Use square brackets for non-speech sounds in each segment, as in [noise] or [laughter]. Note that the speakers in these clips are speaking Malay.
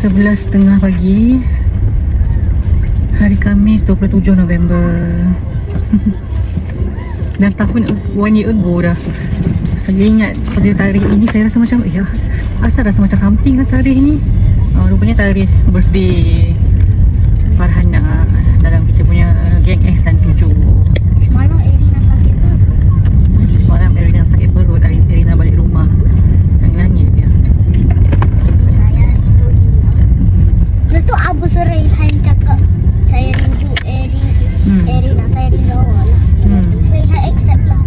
11.30 pagi. Hari Khamis 27 November. [laughs] Dah setahun One year ago dah. Saya ingat pada tarikh ini Saya rasa macam Ya Asal rasa macam something lah tarikh ni uh, Rupanya tarikh birthday Farhana Dalam kita punya Geng Ehsan 7 Semalam Erina sakit tu. Semalam Erina sakit perut Hari Erina balik rumah Nangis-nangis dia Saya rindu dia. Lepas tu Abu Suraihan cakap saya rindu Eri, Hmm. Erina, saya rindu awak lah. Hmm. Suraihan accept lah.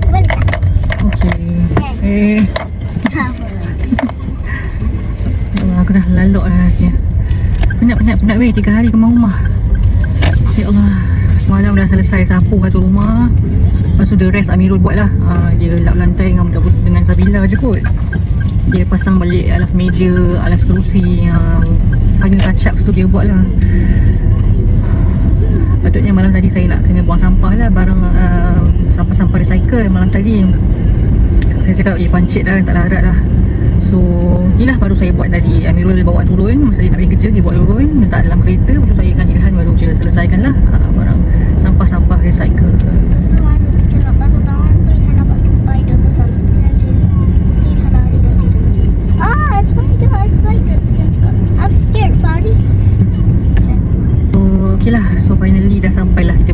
Boleh tak? Okay Eh Allah, aku dah lalok dah rasanya Penat, weh Tiga hari kemar rumah Ya Allah Semalam dah selesai sapu satu rumah. Lepas tu the rest Amirul buat lah uh, Dia lap lantai dengan, dengan Sabila je kot. Dia pasang balik alas meja Alas kerusi uh, Final touch up tu dia buat lah Patutnya malam tadi saya nak kena buang sampah lah Barang uh, sampah-sampah recycle malam tadi. Saya cakap eh pancit dah tak larat lah. So inilah baru saya buat tadi Amirul bawa turun Masa dia nak pergi kerja dia buat turun Letak dalam kereta Lepas saya dengan Irhan baru je selesaikan lah uh, Barang sampah-sampah recycle Lepas tu Lepas tu. Lepas tu. Ah, ah, lah lah kan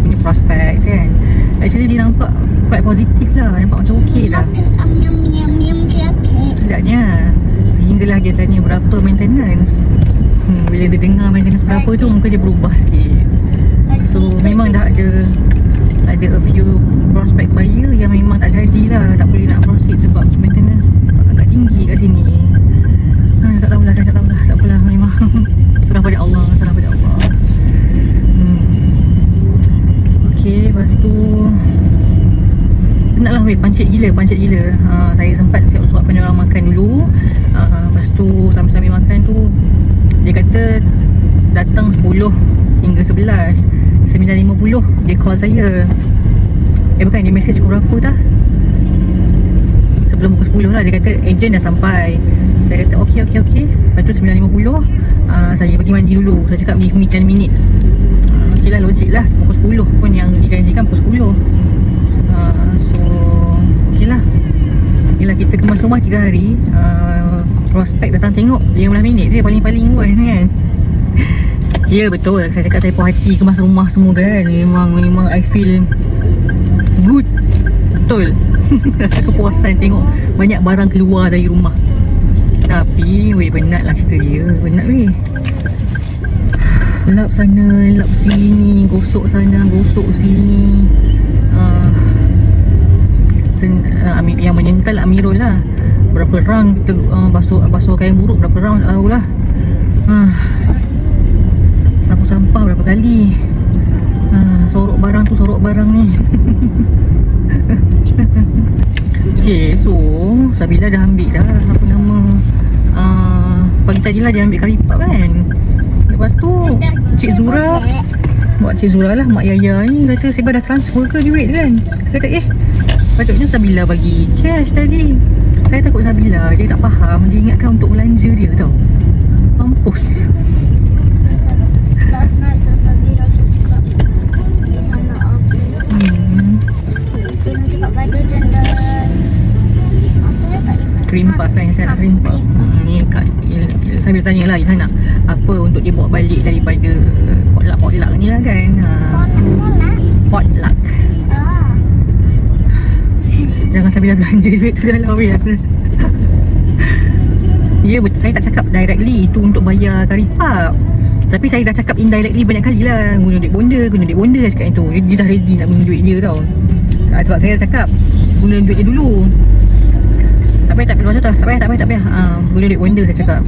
dia positif lah Nampak macam nyam kelakar. Sedapnya Sehinggalah dia tanya berapa maintenance. Hmm, Bila dia dengar maintenance berapa tu Muka dia berubah sikit. So memang dah ada Ada a few prospect buyer Yang memang tak jadilah Tak boleh nak proceed Sebab maintenance agak tinggi kat sini. Ha, Tak tahulah dah tak tahulah Tak apalah memang. [laughs] Serah pada Allah Serah pada Allah. Hmm. Okay lepas tu Penat lah weh. Pancit gila Pancit gila. Ha, Saya sempat siap suapkan orang makan dulu. Ha, Lepas tu Sambil-sambil makan tu Dia kata Datang 10 Hingga 11 9.50 Dia call saya. Eh bukan Dia message pukul berapa dah Sebelum pukul 10 lah Dia kata Agent dah sampai. Saya kata okay okay okay Lepas tu 9.50 uh, Saya pergi mandi dulu. Saya cakap give me 10 minutes. Uh, Okay lah logik lah. Pukul 10 pun yang dijanjikan pukul 10 Uh, so Okay lah. Yelah kita kemas rumah 3 hari. Uh, Prospek datang tengok. 15 minit je paling-paling pun kan. [laughs] Ya yeah, betul. Saya cakap saya hati kemas rumah semua kan. Memang Memang I feel Good. Betul. [laughs] Rasa kepuasan tengok Banyak barang keluar dari rumah. Tapi Weh penat lah cerita dia. Penat weh. Lap sana Lap sini Gosok sana Gosok sini sen, uh, Yang menyental Amirul lah. Berapa round kita uh, basuh, basuh kain buruk Berapa round tak tahulah. Uh, Sapu sampah berapa kali. Uh, Sorok barang tu Sorok barang ni. [laughs] Okay so Sabila dah ambil dah Apa nama uh, Pagi tadi lah dia ambil kari pap kan. Lepas tu Cik Zura Buat Cik Zura lah Mak Yaya ni Kata Sebab dah transfer ke duit kan? Saya kata eh Patutnya Sabila bagi cash tadi. Saya takut Sabila Dia tak faham Dia ingatkan untuk belanja dia tau. Mampus. Cream puff kan Saya nak cream puff. Hmm, Ni kat Il- Sabila tanya lah Ilhan nak. Apa untuk dia bawa balik Daripada Potluck-potluck ni lah kan? Ha, Potluck. Ah Jangan Sabila belanja duit tu dalam aku [laughs] Ya betul. Saya tak cakap directly Itu untuk bayar kari pap Tapi saya dah cakap indirectly banyak kali lah. Guna duit bonda Guna duit bonda Saya cakap itu. Dia, dia dah ready nak guna duit dia tau. Ah, Sebab saya dah cakap Guna duit dia dulu. Tak payah tak payah tak payah tak payah tak payah. Ha, Guna duit bonda saya cakap.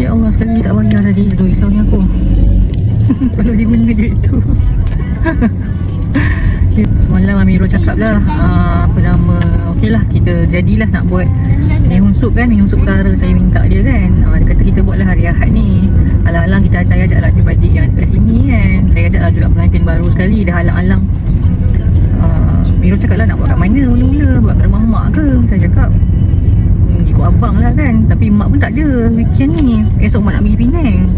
Ya Allah sekali tak bayar tadi Aduh risaunya aku. [laughs] Kalau dia guna duit tu [laughs] Semalam Amirul cakap lah uh, Apa nama Okey lah kita jadilah nak buat Mihun sup kan Mihun sup utara saya minta dia kan. Uh, Dia kata kita buatlah hari Ahad ni. Alang-alang kita saya ajak lah adik-adik yang dekat sini kan. Saya ajak lah juga pengantin baru sekali Dah alang-alang. Uh, Mirul cakap lah nak buat kat mana mula-mula Buat kat rumah mak ke? Saya cakap hmm, ikut abang lah kan. Tapi mak pun tak ada weekend ni. Esok mak nak pergi Penang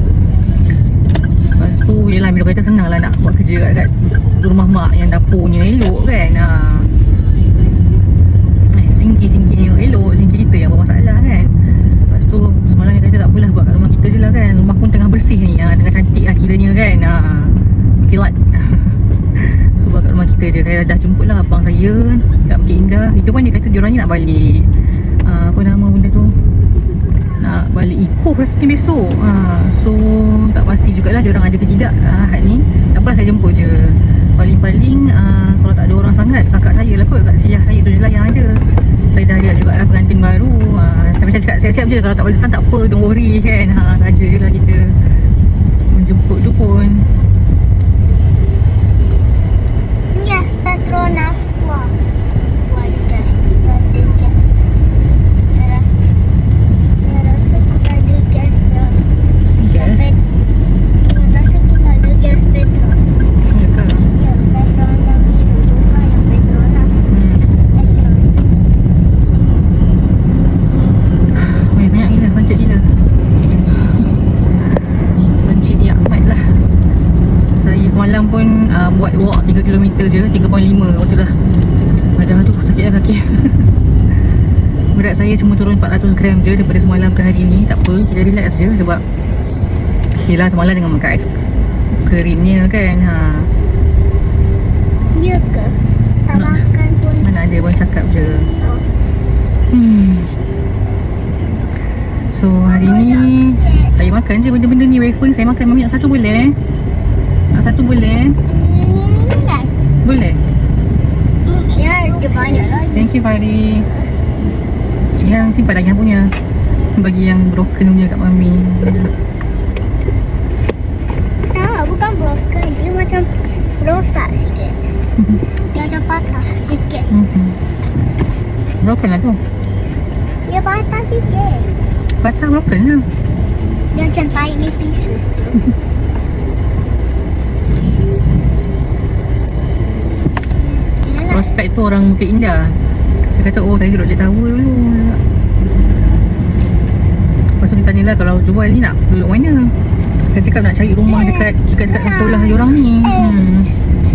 Tu Yelah Milo kata senang lah nak buat kerja kat, kat rumah mak Yang dapurnya elok kan ha. Eh, Singki-singkinya elok Singki kita yang bermasalah kan Lepas tu semalam dia kata tak apalah Buat kat rumah kita je lah kan Rumah pun tengah bersih ni ha. Tengah cantik lah kiranya kan ha. Kilat [laughs] So buat kat rumah kita je Saya dah jemput lah abang saya Kat Bukit Indah Itu pun dia kata diorang ni nak balik uh, Apa nama benda tu Nak balik Ipoh rasanya besok. Uh, So tak pasti jugalah diorang ada ke tidak uh, Had ni. Tak apalah saya jemput je. Paling-paling uh, Kalau tak ada orang sangat Kakak saya lah kot Kakak saya, saya tu je lah yang ada. Saya dah ada juga lah pengantin baru uh, Tapi saya cakap siap-siap je Kalau tak boleh datang tak apa Don't worry kan. Uh, Saja je lah kita. Menjemput tu pun. Yes, Petronas. Wah. Wah, ada gas. Kita ada gas. Saya rasa, saya rasa kita ada gas. yang- Yes Pet- Saya rasa kita ada gas Petron. Ya ke? Ya, Petron yang biru tu kan yang Petronas. Hmm. Petron. Weh, banyak gila, pancit gila Pancit dia amat lah Saya semalam pun uh, buat walk 3km je 3.5 waktu lah Ada tu sakit lah kaki [laughs] Berat saya cuma turun 400 gram je daripada semalam ke hari ni Tak apa, kita relax je sebab Yelah semalam dengan makan ais krimnya kan ha. Ya ke? Tak Hmm. makan pun. Mana ada pun cakap je Oh. Hmm. So hari ni saya makan je benda-benda ni wafer saya makan mami nak satu boleh? Nak satu boleh? Hmm, nice. Boleh. Hmm, Ya, dia banyak you Fari. Yang simpan lagi yang punya. Bagi yang broken punya kat mami. Tak, bukan broken. Dia macam rosak sikit. [laughs] Dia macam patah sikit. Mhm. Broken lah tu. Dia patah sikit. Patah broken lah. Dia macam tiny pieces [laughs] tu. Yalah. Prospek tu orang Bukit Indah. Saya kata oh saya duduk je tower dulu. Lepas tu dia tanya lah kalau jual ni nak duduk mana? Saya cakap nak cari rumah dekat dekat, dekat sekolah diorang ni. Hmm.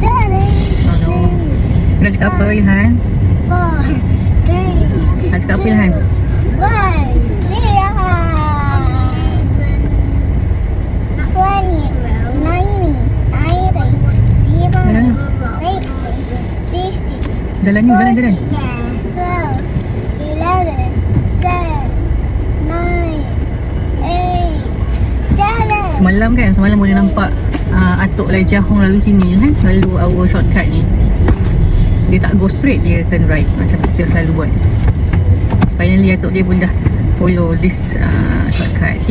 Aduh. Nak cakap apa Ilhan? Nak cakap apa Ilhan? one, zero. Twenty, ninety, eighty, zero, sixty, fifty. Jalan ni jalan jalan. Twelve, eleven, ten, nine, eight, seven. Semalam kan semalam boleh nampak uh, Atuk Lai Jahong lalu sini kan Lalu our shortcut ni. Dia tak go straight Dia turn right Macam kita selalu buat. Finally Atuk dia pun dah Follow this uh, shortcut.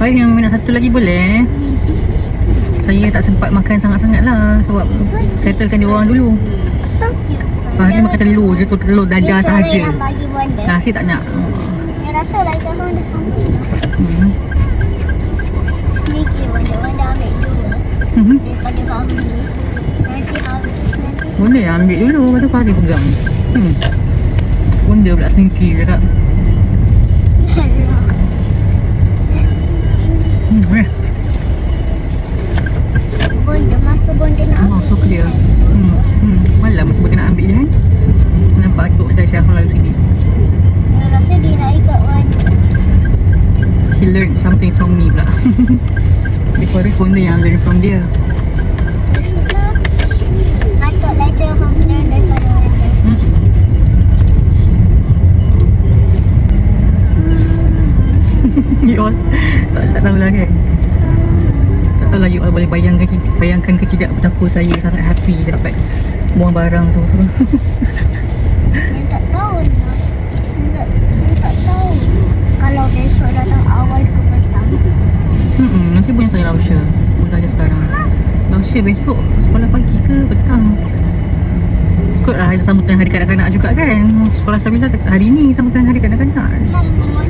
Paling yang nak satu lagi boleh Saya tak sempat makan sangat-sangat lah Sebab Settlekan dia orang dulu. Cute. Ah, makan telur je tu Telur dadah sahaja benda. Nasi tak nak Dia rasa kahun dah sampai dah. hmm. Sneaky benda-benda ambil dulu. Hmm. Daripada Fahmi. Nanti habis nanti. Boleh ambil dulu Lepas tu Fahri pegang hmm. Benda pula sneaky Hmm, eh. Benda masa benda nak Oh, so clear. Hmm, hmm. Semalam masa kita nak ambil je kan. Nampak Atuk dah Syah lalu sini. Dia rasa dia nak ikut benda. He learned something from me pula. Before this benda yang learn from dia. Dia daripada. Hmm. you all tak, tak tahu lah kan. Tak tahu lah you all boleh bayangkan, bayangkan ke tidak betapa saya sangat happy dapat buang barang tu. So, [laughs] Yang tak tahu nak. Tak, tak tahu. Kalau besok datang awal ke petang. hmm, nanti punya tanya Lausha. Mula je sekarang. Lausha besok sekolah pagi ke petang? Kot lah sambutan hari kanak-kanak juga kan Sekolah Sabila hari ni sambutan hari kanak-kanak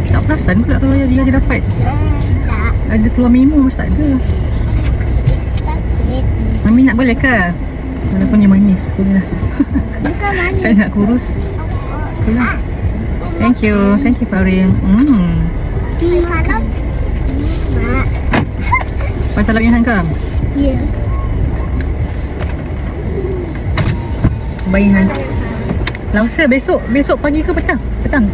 Tak perasan pula kalau dia, dia dapat. Ada keluar memo macam tak ada. Mami nak boleh ke? Walaupun dia manis Boleh lah. [laughs] Saya nak kurus Oh, Boleh lah Thank you. Thank you, Farin. Hmm. Salam. Mak. Pasal lagi hankam. Ya. Bayi han. Lausa besok, besok pagi ke petang? Petang.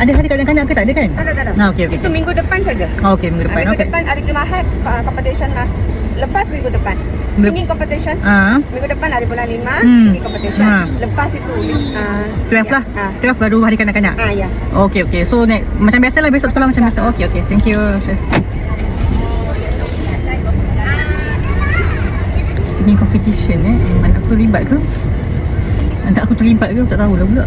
Ada hari kanak-kanak ke tak ada kan? Tak ada, tak ada. Ah, okey okey. Itu minggu depan saja. Ah, okey minggu depan. Minggu Okey. depan hari Jumaat uh, competition lah. Lepas minggu depan. Singing competition. Ah, Minggu depan hari bulan 5 Hmm. singing competition. Ah. Lepas itu uh, 12 lah. Ah. 12 baru hari kanak-kanak. Ah ya. Okey okey. So next, macam biasa lah besok sekolah macam biasa. Okey okey. Thank you. Sini competition eh. Anak aku terlibat ke? Anak aku terlibat ke? Aku tak tahu lah pula.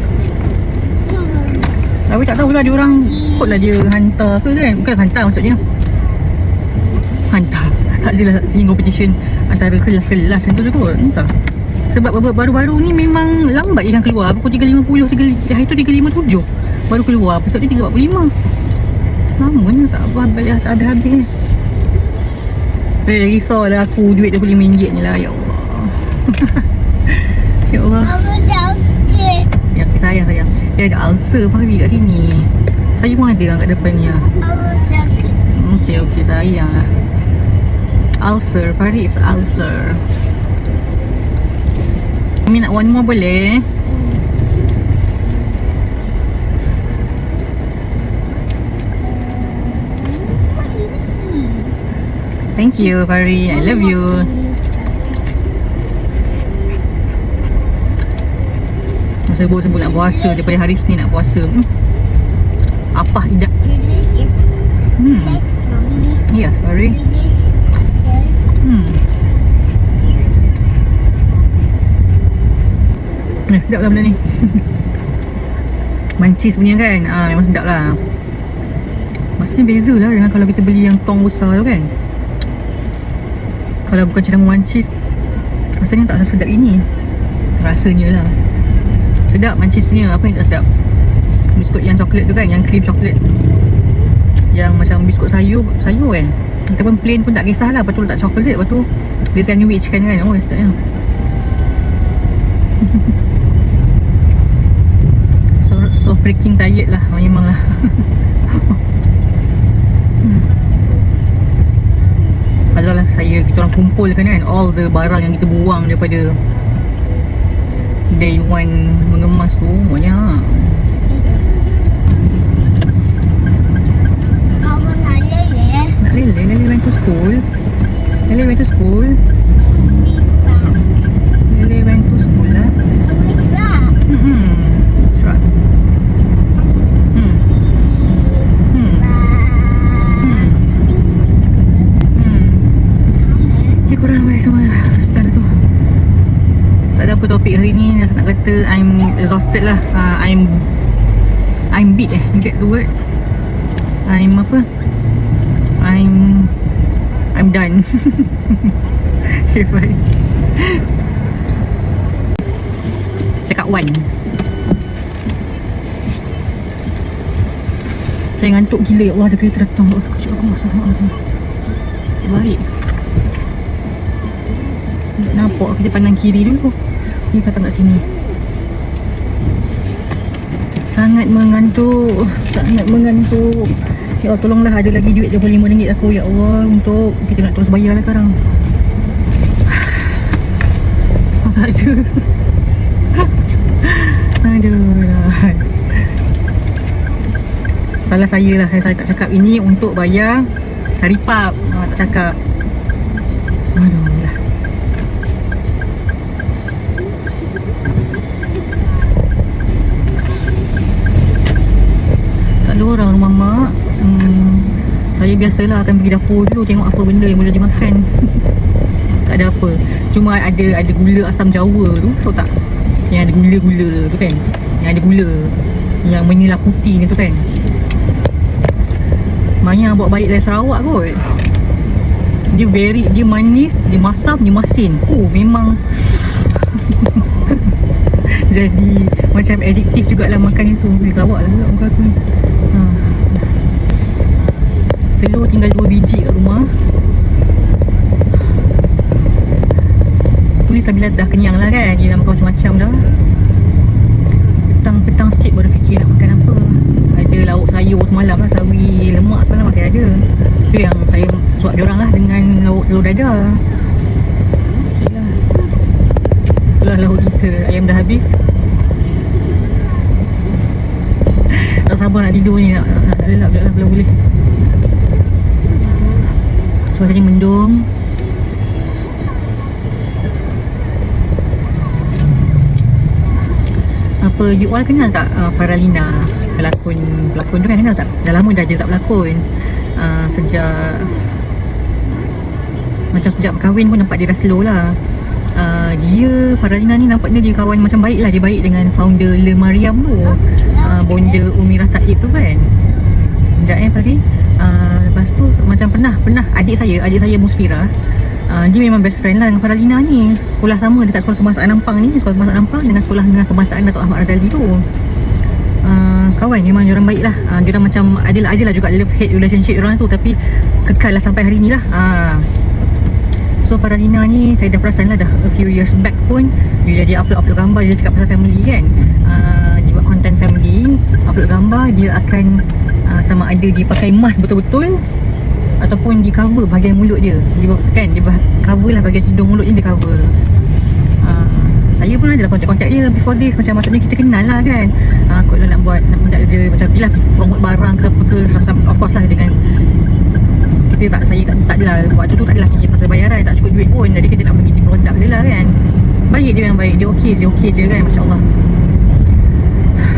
Tapi tak tahu lah dia orang Kotlah dia hantar ke kan Bukan hantar maksudnya Hantar adalah singing competition Antara kelas-kelas macam tu je kot Entah. Sebab baru- baru-baru ni memang lambat ikan keluar. Pukul 3.50 3, Hari tu 3.57 Baru keluar. Besok ni 3.45 Lamanya tak apa balik tak ada habis. Eh risaulah aku Duit RM25 ni lah Ya Allah. [laughs] Ya Allah? Ya okay, sayang sayang. Dia ada ulcer Fahri kat sini. Saya pun ada kat depan ni lah? Okey okey sayang lah Ulcer Fahri is ulcer. Mami nak one more boleh? Thank you Fahri I love you. Sebut-sebut nak puasa Daripada hari Senin nak puasa. Hmm. Apa tidak. Hmm. Yes, mommy. Yes Fahri Delicious. Hmm. Eh, sedap lah benda ni. [laughs] Mancis punya kan. Ah memang sedap lah. Maksudnya beza lah dengan kalau kita beli yang tong besar tu kan. Kalau bukan cendamu mancis, rasanya tak sedap ini. Rasanya lah. Sedap mancis punya. Apa yang tak sedap? Biskut yang coklat tu kan, yang cream coklat. Yang macam biskut sayur, sayur kan. Ataupun plain pun tak kisah lah Lepas tu letak coklat Lepas tu Dia sandwich kan kan Oh sedapnya so [laughs] freaking tired lah Memang lah Hmm. [laughs] Kalau lah saya Kita orang kumpulkan kan All the barang yang kita buang Daripada Day one Mengemas tu Banyak nak lele? Nak lele Lele went to school Lele went to school Lele went to school lah Which rock? Hmm That's right Hmm Hmm Hmm Hmm Okay korang bye semua? Secara tu. Tak ada apa topik hari ni Just nak kata I'm exhausted lah. Uh, I'm I'm beat eh Is that the word? I'm apa? I'm I'm done. [laughs] Okay bye. Cakap one. Saya ngantuk gila. Ya Allah ada kereta datang. Oh terkejut. Aku Astagfirullahaladzim Cik baik. tak nampak kita pandang kiri dulu. Dia kata kat sini. Sangat mengantuk. Sangat mengantuk. Ya Allah tolonglah ada lagi duit RM25 aku Ya Allah untuk Kita nak terus bayar lah sekarang. Tak ada Aduh. Lah. Salah saya lah Saya tak cakap ini untuk bayar Saripap. Ha, Tak cakap. Aduh biasalah akan pergi dapur dulu Tengok apa benda yang boleh dimakan. [laughs] Tak ada apa. Cuma ada ada gula asam jawa tu Tahu tak? Yang ada gula-gula tu kan. Yang ada gula. Yang menyelap putih tu kan. Maya bawa balik dari Sarawak kot. Dia very Dia manis Dia masam Dia masin. Oh memang. [laughs] Jadi Macam addiktif jugalah makan itu. Dia kelawak lah muka aku ni. Telur tinggal 2 biji kat rumah Tulis lah bila dah kenyang lah kan Dia makan macam-macam dah Petang-petang sikit baru fikir nak makan apa ada lauk sayur semalam lah sawi lemak semalam masih ada tu yang saya suap dia orang lah dengan lauk telur dadar Itulah. lauk kita ayam dah habis tak sabar nak tidur ni nak, nak, nak lelap sekejap lah kalau boleh Cuaca ni mendung. Apa you all kenal tak uh, Faralina? Pelakon pelakon tu kan kenal tak? Dah lama dah dia tak berlakon. Uh, sejak macam sejak berkahwin pun nampak dia dah slow lah. Uh, dia Faralina ni nampaknya dia kawan macam baik lah. Dia baik dengan founder Le Mariam tu. Uh, bonda Umirah Taib tu kan? Sekejap eh Fari Lepas tu macam pernah Pernah. Adik saya Adik saya Musfira. Uh, Dia memang best friend lah dengan Faralina ni. Sekolah sama dekat sekolah kebangsaan Ampang ni. Sekolah kebangsaan Ampang Dengan sekolah dengan kebangsaan Datuk Ahmad Razali tu. Uh, Kawan memang dia orang baik lah. Uh, Dia orang macam Adalah adalah juga love hate relationship dia orang tu. Tapi kekal lah sampai hari ni lah. Uh, So Faralina ni saya dah perasan lah dah a few years back pun Bila dia upload-upload gambar dia cakap pasal family kan. Uh, Dia buat content family Upload gambar dia akan uh, sama ada dia pakai mask betul-betul Ataupun dia cover bahagian mulut dia. Dia kan dia cover lah bahagian hidung mulut dia dia cover. Uh, Saya pun ada lah kontak-kontak dia before this. Macam maksudnya kita kenal lah kan. Uh, Kalau nak buat nak, nak dia macam ni lah Promote barang ke apa ke. Of course lah dengan kita tak saya tak, tak adalah waktu tu tak adalah fikir pasal bayaran. Tak cukup duit pun. Jadi kita nak di produk je lah kan. Baik dia memang baik. Dia okey je okey je kan. Masya Allah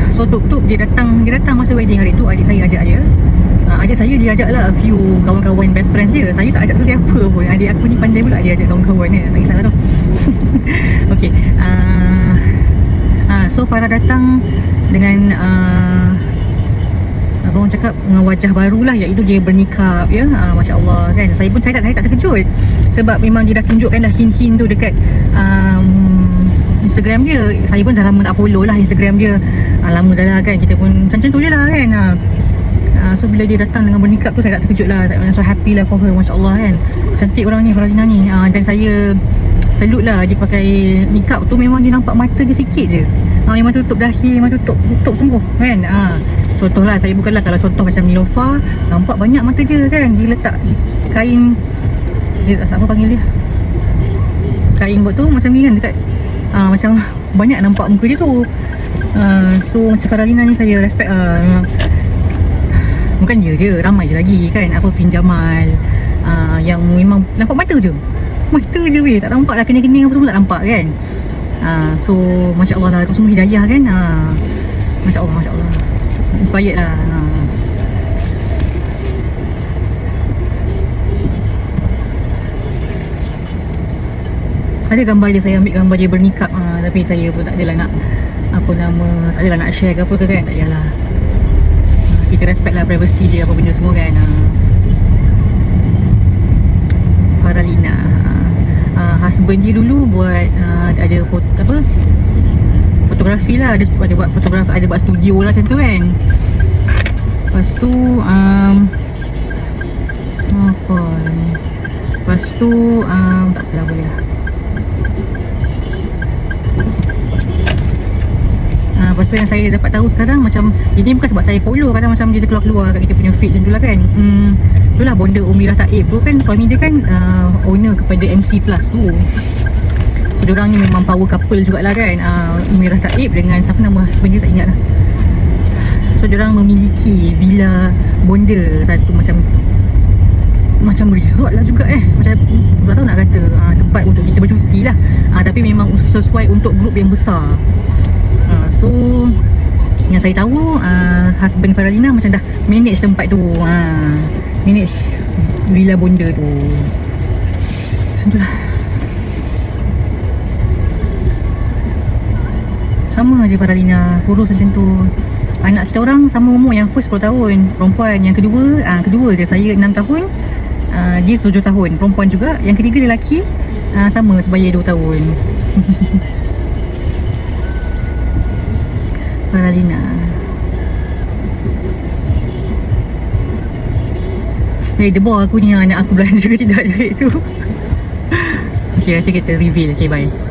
[sighs] so tup dia datang dia datang masa wedding hari tu. Adik saya ajak dia uh, adik saya dia ajak lah a few kawan-kawan best friends dia. Saya tak ajak sesiapa pun. Adik aku ni pandai pula dia ajak kawan-kawan ni tak kisahlah tu [laughs] okey uh, uh, so Farah datang dengan uh, Abang orang cakap dengan wajah baru lah iaitu dia bernikah ya. Ha, Masya Allah kan? Saya pun saya tak, saya tak terkejut. Sebab memang dia dah tunjukkan dah hint-hint tu dekat um, Instagram dia. Saya pun dah lama tak follow lah Instagram dia. Ha, lama dah lah kan? Kita pun macam-macam tu je lah kan? Ha. Ha, so bila dia datang dengan bernikah tu saya tak terkejut lah saya so happy lah for her Masya Allah kan? Cantik orang ni Faralina ni. Ha, dan saya salute lah dia pakai nikah tu. Memang dia nampak mata dia sikit je. Ha, memang tutup dahi memang tutup tutup sungguh kan? Ha. Contohlah saya bukanlah kalau contoh macam Nilofa Nampak banyak mata dia kan? Dia letak kain Dia apa panggil dia? Kain buat tu macam ni kan dekat uh, Macam [laughs] banyak nampak muka dia tu. Uh, So macam Faralina ni saya respect lah uh, Bukan dia je Ramai je lagi kan. Apa Fin Jamal uh, Yang memang nampak mata je. Mata je weh. Tak nampak lah kening-kening apa semua tak nampak kan. Uh, So Masya Allah lah Itu semua hidayah kan. Uh, Masya Allah Masya Allah Inspired lah ha. Ada gambar dia Saya ambil gambar dia bernikah ha, Tapi saya pun tak adalah nak Apa nama Tak adalah nak share ke apa ke kan. Tak payahlah. ha, Kita respect lah privacy dia Apa benda semua kan. Ha. Faralina ha. ha, Husband dia dulu buat ha, Ada foto Apa? Fotografi lah. Ada, ada buat fotografi ada buat studio lah macam tu kan. Lepas tu um, apa ni? Lepas tu um, tak apalah boleh lah Uh, lepas tu yang saya dapat tahu sekarang macam ini bukan sebab saya follow kadang macam dia keluar-keluar kat kita punya feed macam tu lah kan. Hmm, itulah bonda Umirah Taib tu kan suami dia kan uh, owner kepada MC Plus tu. So diorang ni memang power couple jugalah kan. Uh, Umirah Taib dengan siapa nama husband dia tak ingat lah. So diorang memiliki villa bonda Satu macam Macam resort lah juga eh. Macam tak tahu nak kata uh, Tempat untuk kita bercuti lah. Uh, Tapi memang sesuai untuk grup yang besar uh, So Yang saya tahu uh, Husband Faralina macam dah manage tempat tu. Uh, Manage villa bonda tu. Macam Sama je Faralina Kurus macam tu. Anak kita orang sama umur Yang first 10 tahun. Perempuan Yang kedua uh, Kedua je Saya 6 tahun. Uh, Dia 7 tahun. Perempuan juga. Yang ketiga lelaki uh, Sama sebaya 2 tahun [laughs] Faralina. Eh debar aku ni Anak aku belanja tidak [laughs] duit tu. Okay nanti kita reveal. Okay bye